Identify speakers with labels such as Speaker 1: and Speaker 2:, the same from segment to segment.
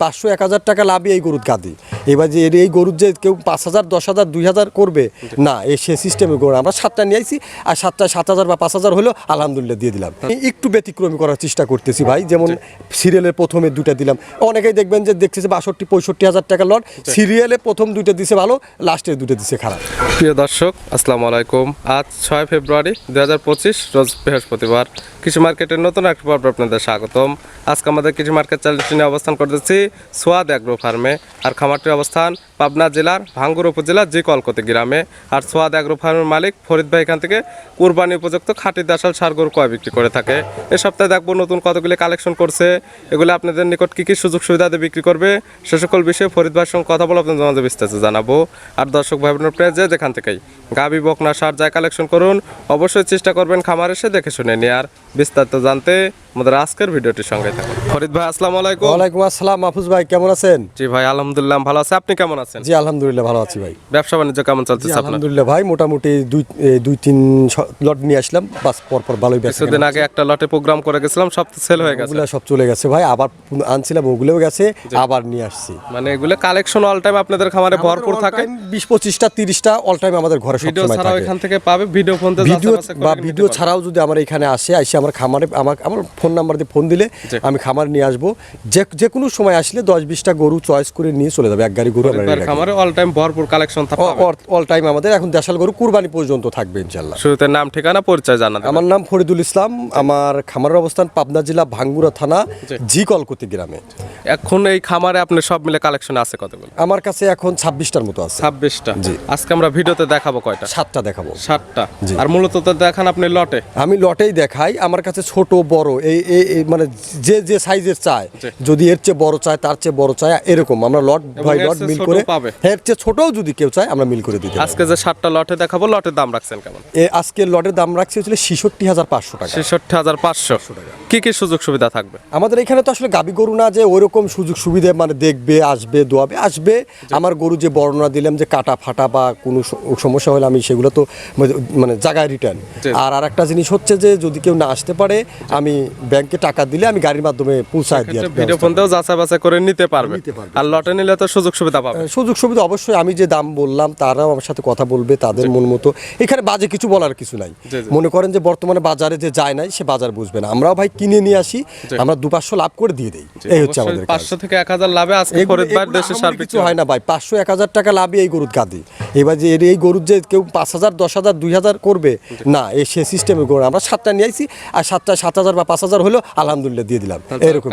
Speaker 1: পাঁচশো এক হাজার টাকা লাভই এই গরুর গাদি। এবার যে এই গরুর যে কেউ পাঁচ হাজার, দশ হাজার, দুই হাজার করবে, না এই সে সিস্টেমে গরু। আমরা সাতটা নিয়ে আর সাতটা, সাত হাজার বা পাঁচ হাজার হলেও আলহামদুলিল্লাহ দিয়ে দিলাম। একটু ব্যতিক্রমী করার চেষ্টা করতেছি ভাই, যেমন সিরিয়ালের প্রথমে দুইটা দিলাম। অনেকেই দেখবেন যে দেখতেছে বাষট্টি, পঁয়ষট্টি হাজার টাকা লট সিরিয়ালে প্রথম দুইটা দিছে ভালো লাস্টের দুইটা দিছে খারাপ।
Speaker 2: প্রিয় দর্শক, আসসালামু আলাইকুম। আজ ছয় ফেব্রুয়ারি দু হাজার পঁচিশ, রোজ বৃহস্পতিবার। কৃষি মার্কেটের নতুন একটা পর্ব আপনাদের স্বাগতম। আজকে আমাদের কৃষি মার্কেট চ্যানেলটি নিয়ে অবস্থান করতেছি সোয়াদ অ্যাগ্রো ফার্মে। আর খামারটির অবস্থান। পাবনা জেলার ভাঙ্গুর উপজেলার জি কলকতি গ্রামে। আর সোয়াদ অ্যাগ্রো ফার্মের মালিক ফরিদ ভাই এখান থেকে কুরবানি উপযুক্ত খাঁটি দেশাল সার গরু কয় বিক্রি করে থাকে। এ সপ্তাহে দেখব নতুন কতগুলি কালেকশন করছে। এগুলো আপনাদের নিকট কী কী সুযোগ সুবিধা দিয়ে বিক্রি করবে? সে সকল বিষয়ে ফরিদ ভাইয়ের সঙ্গে কথা বলে আপনাদের মাঝে বিস্তারিত জানাব। আর দর্শক ভাই বোনের প্রায় যে যেখান থেকেই গাবি বকনা সার যায় কালেকশন করুন অবশ্যই চেষ্টা করবেন খামার এসে দেখে শুনে নিয়ে আর বিস্তারিত জানতে আমাদের আজকের ভিডিওটির সঙ্গে থাকুন। ফরিদ ভাই আসসালামু আলাইকুম।
Speaker 1: ওয়ালাইকুম আসসালাম মাহফুজ ভাই কেমন আছেন?
Speaker 2: জি ভাই আলহামদুলিল্লাহ ভালো আছে। আপনি কেমন আছেন?
Speaker 1: জি আলহামদুলিল্লাহ ভালো আছি ভাই।
Speaker 2: ব্যবসা বাণিজ্য কেমন চলতেছে আপনার?
Speaker 1: আলহামদুলিল্লাহ ভাই মোটামুটি দুই দুই তিন লট নিয়ে আসলাম বাস পর পর ভালোই ব্যস্ত
Speaker 2: কিছুদিন আগে একটা লটে প্রোগ্রাম করে গেছিলাম সব সেল হয়ে গেছে।
Speaker 1: ওগুলো সব চলে গেছে ভাই আবার আনছিলাম ওগুলোও গেছে আবার নিয়ে আসছি।
Speaker 2: মানে এগুলো কালেকশন অল টাইম আপনাদের খামারে ভরপুর থাকে?
Speaker 1: বিশ পঁচিশটা তিরিশটা অল টাইম আমাদের ঘরে
Speaker 2: ভিডিও
Speaker 1: সবসময়
Speaker 2: ছাড়াও এখান থেকে পাবে ভিডিও ফোন
Speaker 1: ভিডিও বা ভিডিও ছাড়াও যদি আমার এখানে আসে এসে আমার খামারে আমার আমার ফোন নাম্বার দিয়ে ফোন দিলে আমি খামার নিয়ে আসব। যে যে কোনো সময় আসলে দশ বিশটা গরু চয়েস করে নিয়ে চলে যাবে এক গাড়ি গরু আমরা
Speaker 2: খামারে অল টাইম ভরপুর কালেকশন থাকবে।
Speaker 1: অল টাইম আমাদের। এখন দেশাল গরু কুরবানি পর্যন্ত থাকবে ইনশাল্লাহ।
Speaker 2: শুরুতে নাম ঠিকানা পরিচয় জানান
Speaker 1: আমার নাম ফরিদুল ইসলাম। আমার খামারের অবস্থান পাবনা জেলা ভাঙ্গুরা থানা জি। কলকুতি গ্রামে।
Speaker 2: এখন এই খামারে আপনি সব মিলে কালেকশন আছে কতগুলো?
Speaker 1: আমার কাছে এখন ছাব্বিশটার মতো আছে।
Speaker 2: ছাব্বিশটা?
Speaker 1: জি।
Speaker 2: আজকে আমরা ভিডিওতে দেখাবো কয়টা?
Speaker 1: সাতটা দেখাবো।
Speaker 2: সাতটা?
Speaker 1: জি।
Speaker 2: আর মূলত তো দেখান আপনি লটে?
Speaker 1: আমি লটেই দেখাই আমার কাছে ছোট বড় এই এই মানে যে যে সাইজের চায় যদি এর চেয়ে বড় চায় তার চেয়ে বড় চায় এরকম। আমরা লট বাই লট মিল করে
Speaker 2: পাবে।
Speaker 1: এর চেয়ে ছোটও যদি কেউ চায় আমরা মিল করে দিতে
Speaker 2: আজকে যে সাতটা লটে দেখাবো লটের দাম রাখছেন কেমন?
Speaker 1: এ আজকে লটের দাম রাখছি হচ্ছিল ছেষট্টি হাজার পাঁচশো টাকা।
Speaker 2: ছেষট্টি হাজার পাঁচশো টাকা। কি কি সুযোগ সুবিধা থাকবে?
Speaker 1: আমাদের এখানে তো আসলে গাবি গরু না যে ওইরকম সুযোগ সুবিধা মানে দেখবে আসবে দোয়াবে। আসবে আমার গরু যে বর্ণনা দিলাম যে কাটা ফাটা বা কোনো সমস্যা হলে আমি সেগুলো তো মানে- মানে জায়গায় রিটার্ন আর আর একটা জিনিস হচ্ছে যে যদি কেউ না আসতে পারে আমি ব্যাংকে টাকা দিলে আমি গাড়ির মাধ্যমে পৌঁছায় দিয়ে
Speaker 2: ভিডিও ফোন দিয়েও যাচাই বাছাই করে নিতে পারবে। আর লটে নিলে তো সুযোগ সুবিধা পাবে।
Speaker 1: সুযোগ সুবিধা অবশ্যই আমি যে দাম বললাম তারাও আমার সাথে কথা বলবে তাদের মন মতো। এখানে বাজে কিছু বলার কিছু নাই। মনে করেন যে বর্তমানে বাজারে যে যায় নাই সে বাজার বুঝবে না। আমরাও ভাই কিনে নিয়ে আসি আমরা দু পাঁচশো লাভ করে দিয়ে দিই। এই হচ্ছে আমাদের
Speaker 2: পাঁচশো থেকে এক হাজার লাভে আজকে
Speaker 1: এগুলো-
Speaker 2: ফরিদ দেশে সার
Speaker 1: কিছু হয় না ভাই। পাঁচশো এক হাজার টাকা লাভে এই গরুর গাদি। এবার যে এর- এই গরুর যে কেউ পাঁচ হাজার দশ হাজার দুই হাজার করবে না এই সে সিস্টেমে গরু আমরা সাতটা নিয়ে আইছি আর সাতটা সাত হাজার বা পাঁচ হাজার হলেও আলহামদুলিল্লাহ দিয়ে দিলাম। এরকম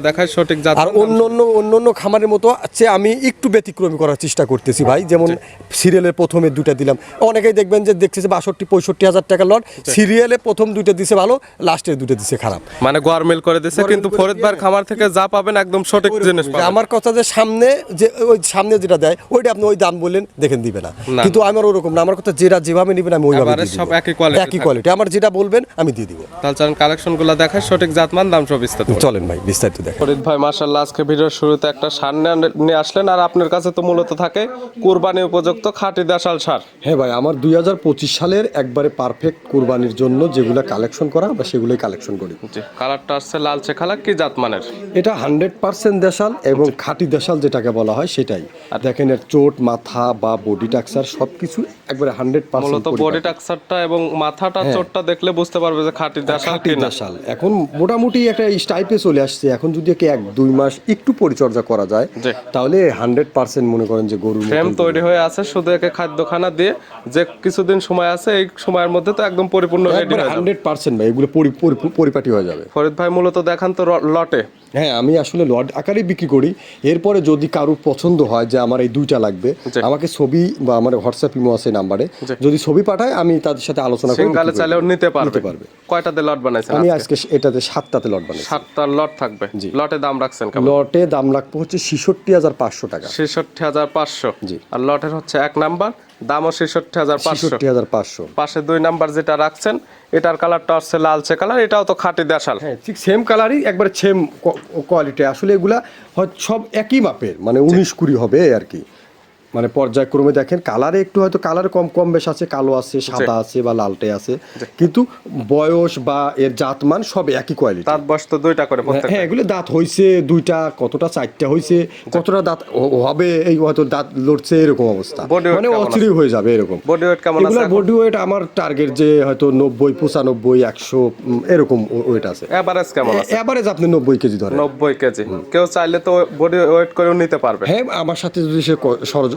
Speaker 2: দেখায় সঠিক
Speaker 1: আর অন্য অন্য অন্য অন্য খামারের মতো আছে আমি একটু ব্যতিক্রমী করার চেষ্টা করতেছি ভাই। যেমন সিরিয়ালের প্রথমে দুটা দিলাম। অনেকেই দেখবেন যে দেখতেছে বাষট্টি পঁয়ষট্টি হাজার টাকা লট। সিরিয়ালে প্রথম দুইটা দিছে ভালো লাস্টের দুইটা দিছে খারাপ।
Speaker 2: মানে গরমিল করে দিছে কিন্তু
Speaker 1: করে
Speaker 2: ফরিদ খামার থেকে যা পাবেন একদম সঠিক জিনিস
Speaker 1: আমার কথা যে সামনে যে ওই সামনে যেটা দেয় ওইটা আপনি ওই দাম বললেন দেখেন দিবে না।
Speaker 2: না।
Speaker 1: কিন্তু আমার ওরকম না আমার কথা যেটা যেভাবে নেবেন আমি ওইভাবে
Speaker 2: সব একই quality
Speaker 1: একই কোয়ালিটি আমার যেটা বলবেন আমি দিয়ে দিব।
Speaker 2: তাহলে চলেন কালেকশনগুলো দেখায় সঠিক জাতমান দাম সব বিস্তারিত
Speaker 1: চলেন ভাই বিস্তারিত দেখেন
Speaker 2: ফরিদ ভাই মার্শাল্লাহ আজকে ভিডিওর শুরুতে একটা সার নিয়ে- আসলেন আর আপনার কাছে তো মূলত থাকে কুরবানি উপযুক্ত খাঁটি দেশাল সার।
Speaker 1: হ্যাঁ ভাই আমার দুই হাজার পঁচিশ সালের একবারে পারফেক্ট কোরবানির জন্য যেগুলো কালেকশন করা বা সেগুলোই কালেকশন করি।
Speaker 2: জি কালারটা আসছে লালচে কালার কি জাত মানের
Speaker 1: এটা হান্ড্রেড পার্সেন্ট দেশাল এবং খাঁটি দেশাল যেটাকে বলা হয় সেটাই। দেখেন এর চোট মাথা বা বডি টাক্সার সব কিছু একবারে হান্ড্রেড
Speaker 2: মূলত বডি টাক্সারটা এবং মাথাটা চোটটা দেখলে বুঝতে পারবে যে খাঁটি দেশাল
Speaker 1: হ্যাঁ। খাঁটি এখন মোটামুটি একটা চলে আসছে। এখন যদি একে এক দুই মাস একটু পরিচর্যা করা যায় তাহলে হান্ড্রেড পার্সেন্ট মনে করেন যে গরুর
Speaker 2: ফ্রেম তৈরি হয়ে আছে শুধু একে খাদ্যখানা দিয়ে যে কিছুদিন সময় আছে এই সময়ের মধ্যে তো একদম পরিপূর্ণ হয়ে যাবে।
Speaker 1: হান্ড্রেড পার্সেন্ট ভাই এগুলো পরি- পরি- পরিপাটি হয়ে যাবে।
Speaker 2: ফরিদ ভাই মূলত দেখান তো লটে।
Speaker 1: হ্যাঁ আমি আসলে লট আকারেই বিক্রি করি। এরপরে যদি কারও পছন্দ হয় যে আমার এই দুইটা লাগবে আমাকে ছবি বা আমার হোয়াটসঅ্যাপ ইমো আছে নাম্বারে। যদি ছবি পাঠায় আমি তাদের সাথে আলোচনা করে
Speaker 2: চাইলেও
Speaker 1: দেব।
Speaker 2: নিতে পারবে।
Speaker 1: পারবে
Speaker 2: কয়টাতে লট বানাইছেন
Speaker 1: আমি
Speaker 2: আজকে?
Speaker 1: এটাতে সাতটাতে লট বানাই
Speaker 2: সাতটা লট থাকবে।
Speaker 1: জি।
Speaker 2: লটে দাম রাখছেন কেমন?
Speaker 1: লটে দাম রাখব হচ্ছে ছেষট্টি হাজার পাঁচশো টাকা।
Speaker 2: ছেষট্টি হাজার পাঁচশো।
Speaker 1: জি।
Speaker 2: আর লটের হচ্ছে এক নাম্বার দামও ছেষট্টি হাজার পাঁচশো।
Speaker 1: ছেষট্টি হাজার পাঁচশো।
Speaker 2: পাশে দুই নাম্বার যেটা রাখছেন এটার কালারটা হচ্ছে লালচে কালার এটাও তো খাঁটি দেশাল।
Speaker 1: হ্যাঁ ঠিক সেম কালারই একবারে সেম কোয়ালিটি আসলে এগুলা সব একই মাপের মানে উনিশ কুড়ি হবে আর কি। মানে পর্যায়ক্রমে দেখেন কালারে একটু হয়তো কালার কম কম বেশ আছে কালো আছে সাদা আছে বা লালটে আছে। কিন্তু বয়স বা এর জাতমান সব একই কোয়ালিটি
Speaker 2: দাঁত বয়স তো দুইটা করে
Speaker 1: হ্যাঁ এগুলো দাঁত হইছে দুইটা কতটা চারটা হইছে কতটা দাঁত হবে এই হয়তো দাঁত লড়ছে এরকম অবস্থা। মানে
Speaker 2: কেমন
Speaker 1: হয়ে যাবে এরকম।
Speaker 2: বডি ওয়েট কেমন আছে
Speaker 1: বডি ওয়েট আমার টার্গেট যে হয়তো নব্বই পঁচানব্বই একশো উম, এরকম ওয়েট আছে।
Speaker 2: এভারেজ কেমন আছে?
Speaker 1: এভারেজ আপনি নব্বই কেজি ধরেন।
Speaker 2: নব্বই কেজি। কেউ চাইলে তো বডি ওয়েট করেও নিতে পারবে।
Speaker 1: হ্যাঁ আমার সাথে যদি সে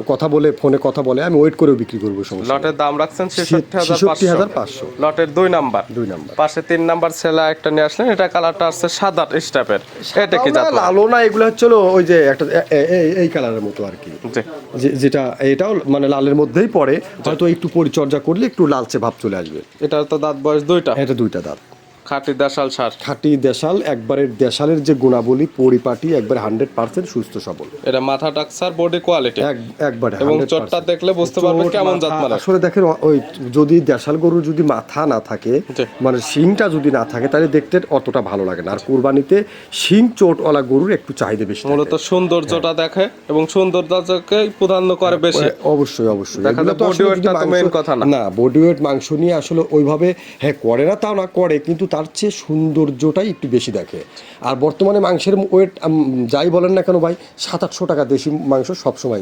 Speaker 1: কথা বলে ফোনে কথা বলে আমি ওয়েট করেও বিক্রি করব সমস্যা
Speaker 2: লটের দাম রাখছেন ছেষট্টি হাজার পাঁচশো। লটের দুই নাম্বার।
Speaker 1: দুই নাম্বার।
Speaker 2: পাশে তিন নাম্বার ছেলে একটা নিয়ে আসলেন এটা কালারটা আসছে সাদা স্টাপের এটা কি
Speaker 1: লালো না এগুলো হচ্ছে ওই যে একটা এই- কালারের মতো আর কি। যেটা এটাও মানে লালের মধ্যেই পড়ে হয়তো একটু পরিচর্যা করলে একটু লালচে ভাব চলে আসবে।
Speaker 2: এটার তো দাঁত বয়স দুইটা।
Speaker 1: এটা দুইটা দাঁত।
Speaker 2: খাঁটি দেশাল সার।
Speaker 1: খাঁটি দেশাল একবারের দেশালের যে গুণাবলী পরিপাটি একবার হান্ড্রেড পার্সেন্ট সুস্থ সবল।
Speaker 2: এটা মাথা টাকসার বডি কোয়ালিটি
Speaker 1: একবারে
Speaker 2: এবং
Speaker 1: 100%
Speaker 2: দেখলে বুঝতে পারবে কেমন জাত মানে
Speaker 1: আসলে দেখেন ওই যদি দেশাল গরু যদি মাথা না থাকে মানে শিংটা যদি না থাকে তাহলে দেখতে অতটা ভালো লাগে না। আর কুরবানিতে শিং চোটওয়ালা গরুর একটু চাহিদা বেশি
Speaker 2: মূলত সৌন্দর্যটা দেখে এবং সৌন্দর্যকে প্রাধান্য করে বেশি।
Speaker 1: অবশ্যই অবশ্যই
Speaker 2: দেখা যায়
Speaker 1: তো
Speaker 2: body
Speaker 1: আসলে
Speaker 2: weight
Speaker 1: যদি
Speaker 2: টা তো main কথা না।
Speaker 1: না বডি ওয়েট মাংস নিয়ে আসলে ওইভাবে হ্যাঁ করে না তাও না করে কিন্তু তার চেয়ে সৌন্দর্যটাই একটু বেশি দেখে। আর বর্তমানে মাংসের ওয়েট যাই বলেন না কেন ভাই সাত আটশো টাকা দেশি মাংস সবসময়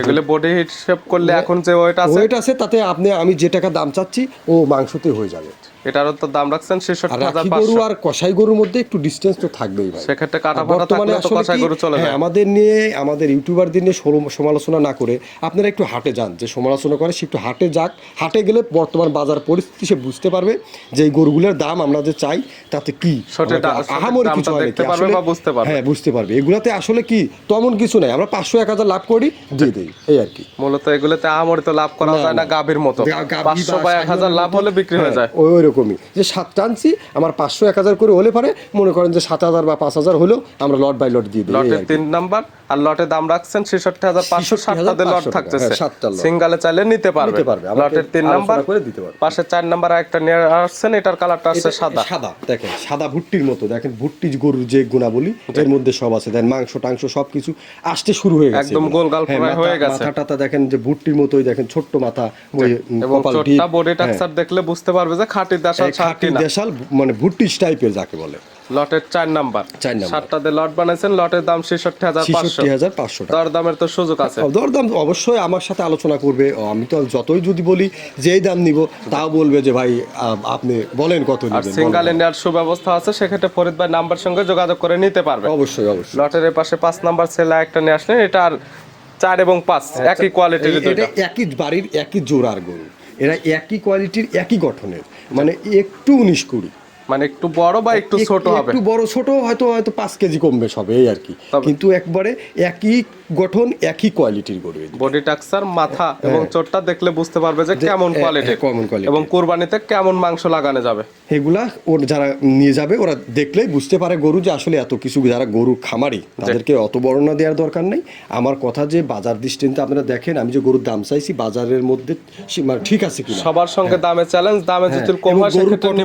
Speaker 2: এগুলো বডি হিসেব করলে এখন যে ওয়েট আছে
Speaker 1: ওয়েট আছে তাতে আপনি আমি যে টাকা দাম চাচ্ছি ও মাংসতে হয়ে যাবে।
Speaker 2: এটারও তো দাম রাখছেন
Speaker 1: গরু আর কষাই গরুর মধ্যে একটু ডিস্টেন্স তো থাকবেই ভাই।
Speaker 2: সেক্ষেত্রে কাটা ফাটা
Speaker 1: বর্তমানে
Speaker 2: থাকলে তো
Speaker 1: আসলে
Speaker 2: গরু চলে
Speaker 1: হ্যাঁ, আমাদের নিয়ে আমাদের ইউটিউবারদের নিয়ে সমালোচনা না করে আপনারা একটু হাটে যান। যে সমালোচনা করে সে একটু হাটে যাক। হাটে গেলে বর্তমান বাজার পরিস্থিতি সে বুঝতে পারবে যে এই গরুগুলোর দাম আমরা যে চাই তাতে কি? আহামরি কিছু হয়
Speaker 2: দেখতে পারবে বা বুঝতে পারবে।
Speaker 1: হ্যাঁ বুঝতে পারবে। এগুলাতে আসলে কি তেমন কিছু নাই। আমরা পাঁচশো এক হাজার লাভ করি দিয়ে দিই। এই আর কি।
Speaker 2: মূলত এগুলোতে আমরি তো লাভ করা যায় না। গাভীর মতো।
Speaker 1: গা- গাভী
Speaker 2: পাঁচশো
Speaker 1: বা
Speaker 2: বা এক হাজার
Speaker 1: শাহিওয়ালের
Speaker 2: লাভ হলে বিক্রি হয়ে যায়।
Speaker 1: হ্যাঁ, ওই ওই রকমই যে সাত টানছি আমার পাঁচশো এক হাজার করে হলে পারে মনে করেন যে সাত হাজার বা পাঁচ হাজার হলেও আমরা লট বাই লট দিয়ে দিই
Speaker 2: লটের তিন নাম্বার আর লটে দাম রাখছেন ছেষট্টি হাজার পাঁচশো
Speaker 1: 66,500
Speaker 2: সাতটাতে লট থাকতেছে।
Speaker 1: হ্যাঁ,
Speaker 2: সিঙ্গালে চাইলে নিতে পারবে।
Speaker 1: নিতে পারবে,
Speaker 2: লটের তিন নাম্বার
Speaker 1: করে দিতে পারবে।
Speaker 2: পাশে চার নাম্বার একটা নিয়ে আসছেন এটার কালারটা আসছে সাদা।
Speaker 1: সাদা দেখেন সাদা ভুট্টির মতো দেখেন ভুট্টি গরুর যে গুণাবলী এর মধ্যে সব আছে দেখেন মাংস টাংস সবকিছু আসতে শুরু হয়ে গেছে
Speaker 2: একদম
Speaker 1: এগুলো।
Speaker 2: গোলগাল
Speaker 1: হ্যাঁ,
Speaker 2: হয়ে গেছে।
Speaker 1: মাথা টাথা দেখেন যে ভুট্টির মতোই দেখেন ছোট্ট মাথা ওই
Speaker 2: এবং চোটটা বডি
Speaker 1: হ্যাঁ,
Speaker 2: টাক্সার দেখলে বুঝতে পারবে যে খাঁটি দেশাল
Speaker 1: খাঁটি দেশাল মানে ভুট্টিস টাইপের যাকে বলে।
Speaker 2: লটের চার নাম্বার।
Speaker 1: চার নাম্বার।
Speaker 2: সাতটাতে লট বানাইছেন লটের দাম ছেষট্টি হাজার পাঁচশো।
Speaker 1: হাজার পাঁচশো টাকা।
Speaker 2: দর দামের তো সুযোগ আছে।
Speaker 1: দরদাম অবশ্যই আমার সাথে আলোচনা করবে। আমি তো যতই যদি বলি যেই দাম নিব তাও বলবে যে ভাই আপনি বলেন কত
Speaker 2: আর সিঙ্গাল ইন্ডিয়ার সুব্যবস্থা আছে সেক্ষেত্রে ফরিদ ভাই নাম্বার সঙ্গে যোগাযোগ করে নিতে পারবে।
Speaker 1: অবশ্যই অবশ্যই।
Speaker 2: লটের পাশে পাঁচ নাম্বার ছেলে একটা নিয়ে আসলেন এটা আর চার এবং পাঁচ একই কোয়ালিটির
Speaker 1: একই বাড়ির একই জোড়ার গরু। এরা একই কোয়ালিটির একই গঠনের। মানে একটু উনিশ কুড়ি।
Speaker 2: মানে একটু বড় বা একটু
Speaker 1: এক-
Speaker 2: ছোট হবে?
Speaker 1: একটু বড় ছোট হয়তো হয়তো পাঁচ কেজি কম বেশ হবে এই আর কি। কিন্তু একবারে একই গঠন একই কোয়ালিটির গরু
Speaker 2: বডি টাক্সার মাথা এবং চোটটা দেখলে বুঝতে পারবে যে কেমন
Speaker 1: হ্যাঁ,
Speaker 2: কোয়ালিটি
Speaker 1: হ্যাঁ, কেমন quality।
Speaker 2: এবং কুরবানিতে কেমন মাংস লাগানো যাবে?
Speaker 1: এগুলা ওর যারা নিয়ে যাবে ওরা দেখলেই বুঝতে পারে গরু যে আসলে এত কিছু যারা গরু খামারি তাদেরকে অত বর্ণনা দেওয়ার দরকার নেই। আমার কথা যে বাজার দৃষ্টিতে আপনারা দেখেন আমি যে গরুর দাম চাইছি বাজারের মধ্যে মানে ঠিক আছে কিনা?
Speaker 2: সবার সঙ্গে দামে চ্যালেঞ্জ দামে
Speaker 1: হ্যাঁ,
Speaker 2: যদি কম হয়
Speaker 1: গরুর
Speaker 2: সেক্ষেত্রে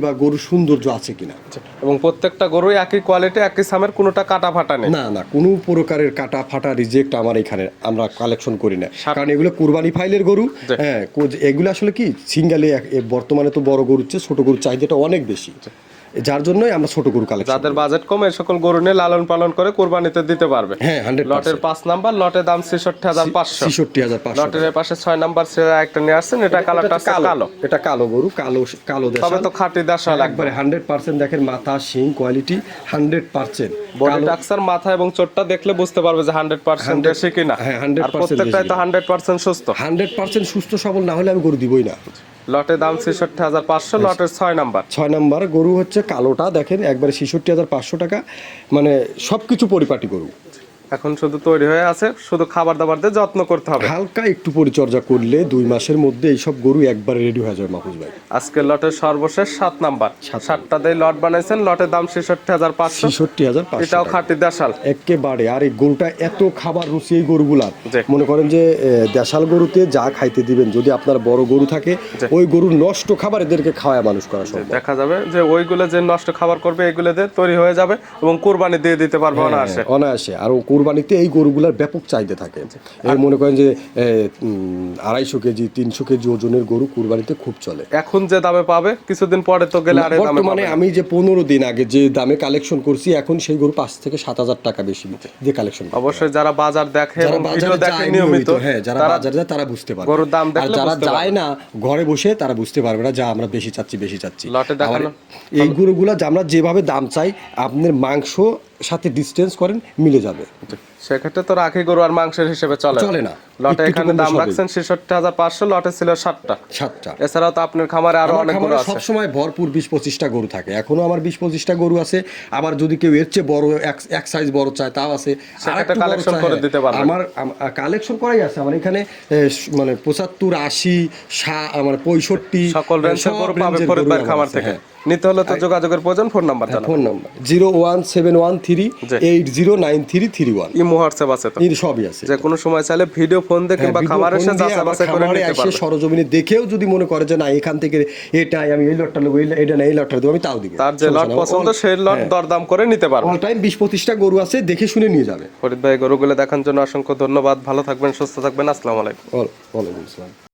Speaker 1: কোয়ালিটি বা গরুর সৌন্দর্য আছে কিনা?
Speaker 2: এবং প্রত্যেকটা গরুই একই কোয়ালিটি একই সামের কোনোটা কাটা ফাটা নেই?
Speaker 1: না না কোনো প্রকারের কাটা ফাটা রিজেক্ট আমার এখানে আমরা কালেকশন করি না। কারণ এগুলো কুরবানি ফাইলের গরু। হ্যাঁ কো- এগুলো আসলে কি? সিঙ্গালে বর্তমানে তো বড় গরুর হচ্ছে ছোট গরুর চাহিদাটা অনেক বেশি। যার জন্যই আমরা ছোট গরু কালেকশন
Speaker 2: যাদের বাজেট কম এই সকল গরু নিয়ে লালন পালন করে কোরবানিতে দিতে পারবে।
Speaker 1: হ্যাঁ হান্ড্রেড
Speaker 2: লটের পাঁচ নাম্বার লটের দাম ছেষট্টি হাজার পাঁচশো।
Speaker 1: ছিষট্টি হাজার পাঁচশো
Speaker 2: লটের পাশে ছয় নাম্বার ছেলে একটা নিয়ে আসছেন এটা কালারটা কালো।
Speaker 1: এটা কালো গরু কালো কালো
Speaker 2: দেশ
Speaker 1: তবে
Speaker 2: তো খাঁটি দেশাল একবার।
Speaker 1: একবারে হান্ড্রেড পার্সেন্ট দেখেন মাথা শিং কোয়ালিটি হান্ড্রেড পার্সেন্ট
Speaker 2: বডি টাক্সার মাথা এবং চোটটা দেখলে বুঝতে পারবে যে হান্ড্রেড পার্সেন্ট
Speaker 1: 100
Speaker 2: দেশি কিনা।
Speaker 1: হ্যাঁ, 100%
Speaker 2: প্রত্যেকটাই তো। হান্ড্রেড পার্সেন্ট সুস্থ।
Speaker 1: হান্ড্রেড পার্সেন্ট সুস্থ সবল না হলে আমি গরু দিবই না।
Speaker 2: লটের দাম ছেষট্টি হাজার পাঁচশো লটের ছয় নাম্বার।
Speaker 1: ছয় নাম্বার গরু হচ্ছে কালোটা দেখেন একবারে ছেষট্টি হাজার পাঁচশো টাকা মানে সব কিছু পরিপাটি গরু।
Speaker 2: এখন শুধু তৈরি হয়ে আছে শুধু খাবার দাবার দিয়ে যত্ন করতে হবে।
Speaker 1: হালকা একটু পরিচর্যা করলে দুই মাসের মধ্যে এইসব গরু একবারে রেডি হয়ে যাবে মাহফুজ ভাই।
Speaker 2: আজকে লটের সর্বশেষ সাত নাম্বার।
Speaker 1: সাত
Speaker 2: সাতটা দিয়ে লট বানাইছেন লটের দাম ছেষট্টি হাজার পাঁচশো।
Speaker 1: ছেষট্টি হাজার
Speaker 2: এটাও খাঁটি দেশাল।
Speaker 1: একেবারে আর এই গরুটা এত খাবার রুচি এই গরুগুলার। মনে করেন যে দেশাল গরুতে যা খাইতে দিবেন যদি আপনার বড় গরু থাকে ওই গরুর নষ্ট খাবার এদেরকে খাওয়ায় মানুষ করা সম্ভব।
Speaker 2: দেখা যাবে যে ওইগুলো যে নষ্ট খাবার করবে এগুলো দিয়ে তৈরি হয়ে যাবে এবং কুরবানি দিয়ে দিতে পারবে অনায়াসে
Speaker 1: হ্যাঁ, অনায়াসে। আর ও কোরবানিতে এই গরুগুলার ব্যাপক চাহিদা থাকে। এই মনে করেন যে আড়াইশো কেজি তিনশো কেজি ওজনের গরু কোরবানিতে খুব চলে।
Speaker 2: এখন যে দামে পাবে কিছুদিন পরে তো গেলে আরে দামে
Speaker 1: বর্তমানে আমি যে পনেরো দিন আগে যে দামে কালেকশন করছি এখন সেই গরু পাঁচ থেকে সাত হাজার টাকা বেশি দিয়ে কালেকশন
Speaker 2: অবশ্যই যারা বাজার দেখে
Speaker 1: যারা
Speaker 2: এবং ভিডিও দেখে নিয়মিত
Speaker 1: হ্যাঁ যারা বাজারে যায় তারা বুঝতে পারবে।
Speaker 2: গরুর দাম
Speaker 1: আর
Speaker 2: দেখলে
Speaker 1: যারা যায় না ঘরে বসে তারা বুঝতে পারবে না যা আমরা বেশি চাচ্ছি বেশি চাচ্ছি।
Speaker 2: লটে দেখানো?
Speaker 1: এই গরুগুলা আমরা যেভাবে দাম চাই আপনার মাংস সাথে ডিস্টেন্স করেন মিলে যাবে।
Speaker 2: সেক্ষেত্রে তো রাখি গরু আর মাংসের হিসেবে চলে।
Speaker 1: চলে না।
Speaker 2: লটে এখানে দাম রাখছেন ছেষট্টি হাজার পাঁচশো লটে ছিল ষাটটা
Speaker 1: সাতটা।
Speaker 2: এছাড়াও তো আপনার খামারে
Speaker 1: আরও
Speaker 2: অনেক গরু আছে।
Speaker 1: সবসময় ভরপুর বিশ পঁচিশটা গরু থাকে। এখনও আমার বিশ পঁচিশটা গরু আছে। আবার যদি কেউ এর চেয়ে বড় এক সাইজ বড় চায় তাও আছে। একটু বড়
Speaker 2: করে
Speaker 1: হ্যাঁ।
Speaker 2: দিতে পারবেন।
Speaker 1: আমার কালেকশন করাই আছে। আমার এখানে মানে পঁচাত্তর আশি সা আমার পঁয়ষট্টি
Speaker 2: সকল রেঞ্জের গরু পাবে খামার থেকে।
Speaker 1: হ্যাঁ।
Speaker 2: নিতে হলে তো যোগাযোগের প্রয়োজন ফোন নাম্বার জানাবেন
Speaker 1: phone number. Zero one seven one three eight zero nine three three one.
Speaker 2: WhatsApp আছে তো?
Speaker 1: সবই আছে।
Speaker 2: যে কোনো সময় চাইলে ভিডিও ফোন দিয়ে কিংবা
Speaker 1: হ্যাঁ, সাথে
Speaker 2: যাচাই বাছাই করে নিতে পারবে।
Speaker 1: সরজমিনে দেখেও যদি মনে করে যে না এখান থেকে এটাই আমি এই লটটা নেব এটা না এই লটটা দেবো আমি তাও দিব।
Speaker 2: তার যে লট পছন্দ সেই লট দরদাম করে নিতে পারবে।
Speaker 1: অল টাইম বিশ পঁচিশটা গরু আছে দেখে শুনে নিয়ে যাবে।
Speaker 2: ফরিদ ভাই গরুগুলো দেখার জন্য অসংখ্য ধন্যবাদ। ভালো থাকবেন সুস্থ থাকবেন। আসসালামু আলাইকুম।
Speaker 1: ওয়ালাইকুম আসসালাম।